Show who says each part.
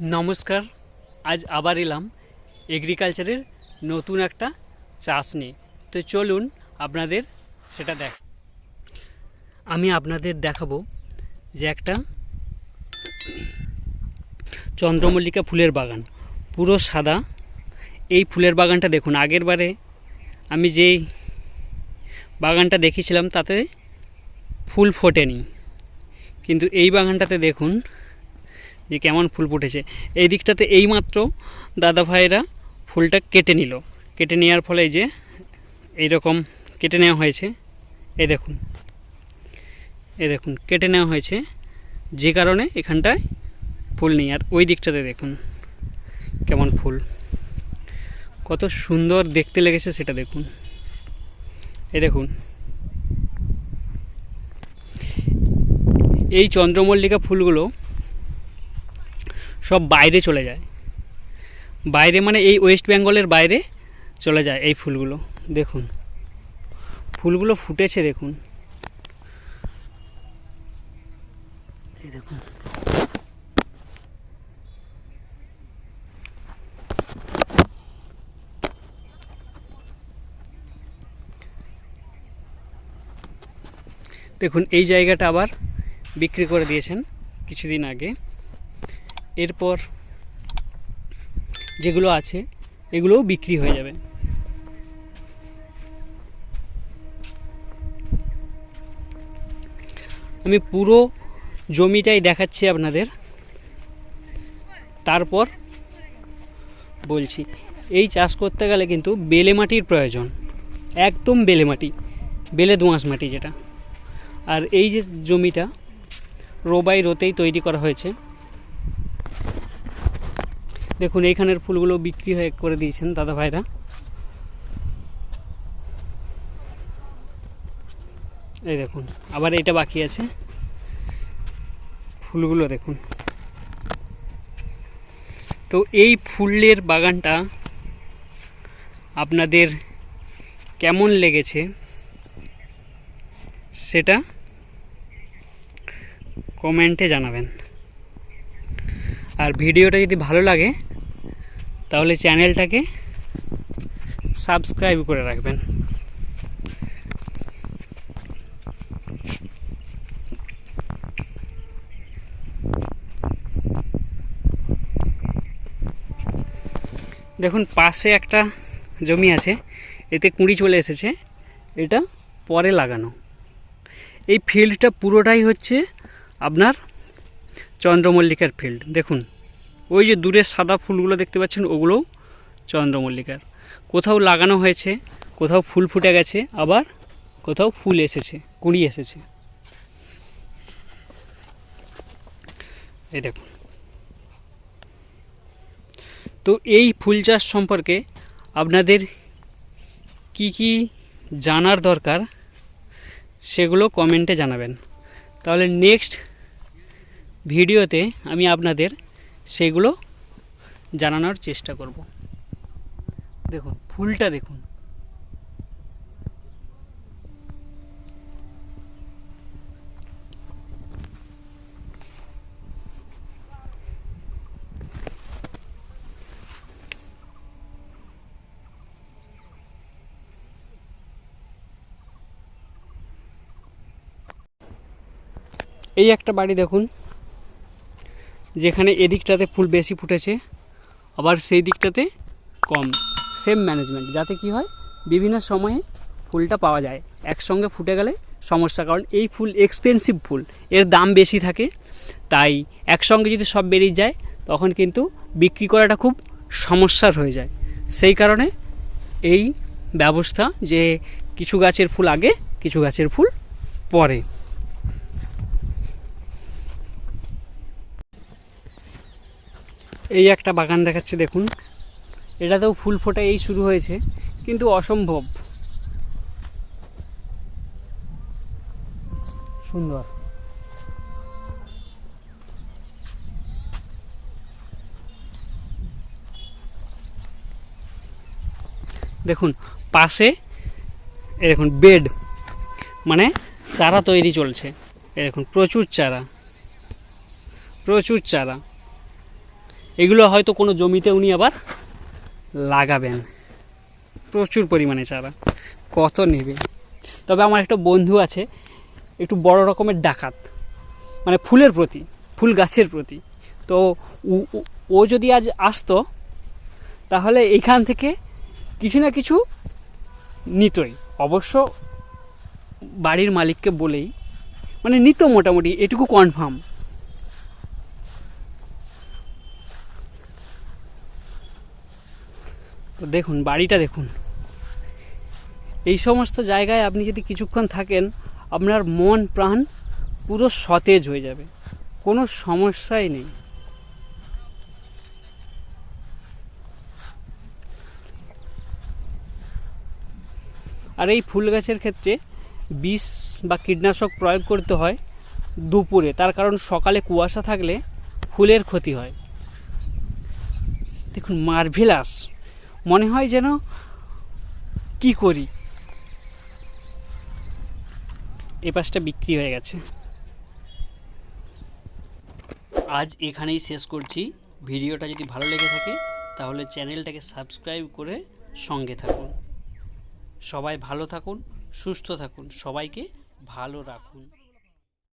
Speaker 1: নমস্কার, আজ আবার এলাম এগ্রিকালচারের নতুন একটা চাষ নিয়ে। তো চলুন আপনাদের সেটা দেখ। আমি আপনাদের দেখাবো যে একটা চন্দ্রমল্লিকা ফুলের বাগান, পুরো সাদা। এই ফুলের বাগানটা দেখুন, আগের বারে আমি যেই বাগানটা দেখেছিলাম তাতে ফুল ফোটেনি। কিন্তু এই বাগানটাতে দেখুন যে কেমন ফুল ফুটেছে। এই দিকটাতে এইমাত্র দাদা ভাইরা ফুলটা কেটে নিল। কেটে নেওয়ার ফলে এই যে এইরকম কেটে নেওয়া হয়েছে। এ দেখুন। এ দেখুন, কেটে নেওয়া হয়েছে। যে কারণে এখানটায় ফুল নেই। আর ওই দিকটাতে দেখুন, কেমন ফুল। কত সুন্দর দেখতে লেগেছে সেটা দেখুন। এ দেখুন। এই চন্দ্রমল্লিকা ফুলগুলো সব বাইরে চলে যায়। বাইরে মানে এই ওয়েস্ট বেঙ্গলের বাইরে চলে যায় এই ফুলগুলো। দেখুন, ফুলগুলো ফুটেছে দেখুন। দেখুন। দেখুন, এই জায়গাটা আবার বিক্রি করে দিয়েছেন কিছুদিন আগে। এরপর যেগুলো আছে, এগুলোও বিক্রি হয়ে যাবে। আমি পুরো জমিটাই দেখাচ্ছি আপনাদের। তারপর বলছি, এই চাষ করতে গেলে কিন্তু বেলে মাটির প্রয়োজন। একদম বেলে মাটি, বেলে দোঁয়াশ মাটি যেটা। আর এই যে জমিটা রো বাই রোতেই তৈরি করা হয়েছে। দেখুন, এইখানের ফুলগুলো বিক্রি হয়ে করে দিয়েছেন দাদা ভাইরা। এই দেখুন, আবার এটা বাকি আছে। ফুলগুলো দেখুন। তো এই ফুলের বাগানটা আপনাদের কেমন লেগেছে সেটা কমেন্টে জানাবেন। আর ভিডিওটা যদি ভালো লাগে, তাহলে চ্যানেলটাকে সাবস্ক্রাইব করে রাখবেন। দেখুন, পাশে একটা জমি আছে, এতে কুঁড়ি চলে এসেছে, এটা পরে লাগানো। এই ফিল্ডটা পুরোটাই হচ্ছে আপনার চন্দ্রমল্লিকার ফিল্ড দেখুন, ওই যে দূরে সাদা ফুলগুলো দেখতে পাচ্ছেন, ওগুলোও চন্দ্রমল্লিকার। কোথাও লাগানো হয়েছে, কোথাও ফুল ফুটে গেছে, আবার কোথাও ফুল এসেছে, কুড়ি এসেছে। এই দেখুন। তো এই ফুল চাষ সম্পর্কে আপনাদের কি কি জানার দরকার, সেগুলো কমেন্টে জানাবেন। তাহলে নেক্সট ভিডিওতে আমি আপনাদের সেগুলো জানানোর চেষ্টা করব। দেখুন ফুলটা দেখুন। এই একটা বাড়ি দেখুন। যেখানে এদিকটাতে ফুল বেশি ফুটেছে, আবার সেই দিকটাতে কম। সেম ম্যানেজমেন্ট যাতে কি হয়, বিভিন্ন সময়ে ফুলটা পাওয়া যায়। একসঙ্গে ফুটে গেলে সমস্যা, কারণ এই ফুল এক্সপেন্সিভ ফুল, এর দাম বেশি থাকে। তাই একসঙ্গে যদি সব বেরিয়ে যায়, তখন কিন্তু বিক্রি করাটা খুব সমস্যার হয়ে যায়। সেই কারণে এই ব্যবস্থা যে কিছু গাছের ফুল আগে, কিছু গাছের ফুল পরে। এই একটা বাগান দেখাচ্ছে, দেখুন। এটাতেও ফুল ফোটা এই শুরু হয়েছে, কিন্তু অসম্ভব। সুন্দর। দেখুন, পাশে এ দেখুন, বেড মানে চারা তৈরি চলছে। এ দেখুন, প্রচুর চারা। প্রচুর চারা। এগুলো হয়তো কোনো জমিতে উনি আবার লাগাবেন। প্রচুর পরিমাণে চারা। কত নেবে? তবে আমার একটা বন্ধু আছে, একটু বড় রকমের ডাকাত। মানে ফুলের প্রতি, ফুল গাছের প্রতি। তো ও- যদি আজ আসতো, তাহলে এইখান থেকে কিছু না কিছু নিতই। অবশ্য বাড়ির মালিককে বলেই মানে নিত মোটামুটি, এটুকু কনফার্ম তো দেখুন, বাড়িটা দেখুন। এই সমস্ত জায়গায় আপনি যদি কিছুক্ষণ থাকেন, আপনার মন, প্রাণ পুরো সতেজ হয়ে যাবে। কোনো সমস্যাই নেই। আর এই ফুল গাছের ক্ষেত্রে বিষ বা কীটনাশক প্রয়োগ করতে হয় দুপুরে। তার কারণ সকালে কুয়াশা থাকলে ফুলের ক্ষতি হয়। দেখুন, মার্ভেলাস। মনে হয় যেন কি করি? এ পাশটা বিক্রি হয়ে গেছে। আজ এখানেই শেষ করছি। ভিডিওটা যদি ভালো লেগে থাকে, তাহলে চ্যানেলটাকে সাবস্ক্রাইব করে সঙ্গে থাকুন। সবাই ভালো থাকুন, সুস্থ থাকুন, সবাইকে ভালো রাখুন।